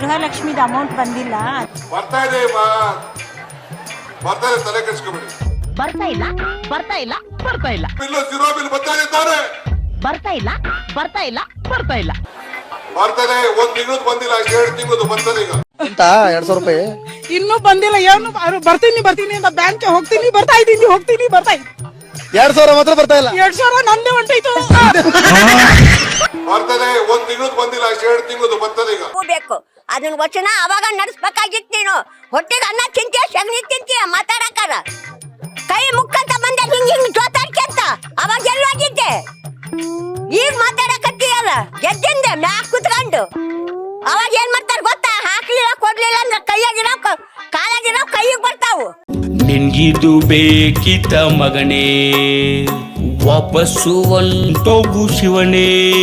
ಗೃಹಲಕ್ಷ್ಮಿದ amount ಬಂದಿಲ್ಲ. ಬರ್ತಾ ಇದೆ ಮಾ ಬರ್ತಾ ಇದೆ ತಲೆ ಕೆಡ್ಸ್ಕೊಬೇಡಿ. ಬರ್ತಾ ಇಲ್ಲ ಬರ್ತಾ ಇಲ್ಲ ಬರ್ತಾ ಇಲ್ಲ. ಬಿಲ್ಲು ಜೀರೋ ಬಿಲ್ ಬರ್ತಾ ಇದೆ ತಾನೆ. ಬರ್ತಾ ಇಲ್ಲ ಬರ್ತಾ ಇಲ್ಲ ಬರ್ತಾ ಇಲ್ಲ. ಬರ್ತದೆ ಒಂದ್ ತಿಂಗಳದ್ ಬಂದಿಲ್ಲ ಎರಡು ತಿಂಗಳದ್ದು ಬರ್ತದೆ ಈಗ. ಅಂತ ಎರಡ್ ಸಾವಿರ ರೂಪಾಯಿ? ಇನ್ನೂ ಬಂದಿಲ್ಲ ಏನು ಅವ್ರು ಬರ್ತೀನಿ ಬರ್ತೀನಿ ಅಂತ ಬ್ಯಾಂಕ್ ಹೋಗ್ತೀನಿ ಬರ್ತಾ ಇದ್ದೀನಿ ಹೋಗ್ತೀನಿ ಬರ್ತಾ ಇದ್ದೀನಿ. ಎರಡ್ ಸಾವಿರ ಮಾತ್ರ ಬರ್ತಾ ಇಲ್ಲ. ಎರಡ್ ಸಾವಿರ ನಂದೇ ಹೊಂಟೈತು ಬರ್ತದೆ ಒಂದ್ ಬಂದಿಲ್ಲ ಅಷ್ಟು ಎರಡು ತಿಂಗಳು ಬರ್ತದೆ ಈಗ. ಬೇಕು. ಅದನ್ನ ವಚನ ಅವಾಗ ನಡೆಸ್ಬೇಕಾಗಿತ್ತು ನೀನು. ಹೊಟ್ಟೆಗೆ ಅನ್ನ ತಿಂತೀಯ ಸಗಣಿ ತಿಂತೀಯ ಮಾತಾಡಕ್ಕಾರ ಕೈ ಮುಕ್ಕಂತ ಬಂದೆ ಹಿಂಗ್ ಹಿಂಗ್ ಜೋತಾಡ್ಕೆಂತ ಅವಾಗ ಎಲ್ಲೋಗಿದ್ದೆ ಈಗ ಮಾತಾಡಕತ್ತೀಯಲ್ಲ ಗೆದ್ದಿಂದೆ ಮ್ಯಾಕ್ ಕುತ್ಕೊಂಡು. ಅವಾಗ ಏನ್ ಮಾಡ್ತಾರ ಗೊತ್ತಾ? ಹಾಕ್ಲಿಲ್ಲ ಕೊಡ್ಲಿಲ್ಲ ಅಂದ್ರೆ ಕೈಯಾಗಿರೋ ಕಾಲಾಗಿರೋ ಕೈಗೆ ಬರ್ತಾವು. ನಿನ್ಗಿದು ಬೇಕಿತ್ತ ಮಗನೇ ವಾಪಸ್ಸು ಒಂಟೋಗು ಶಿವನೇ.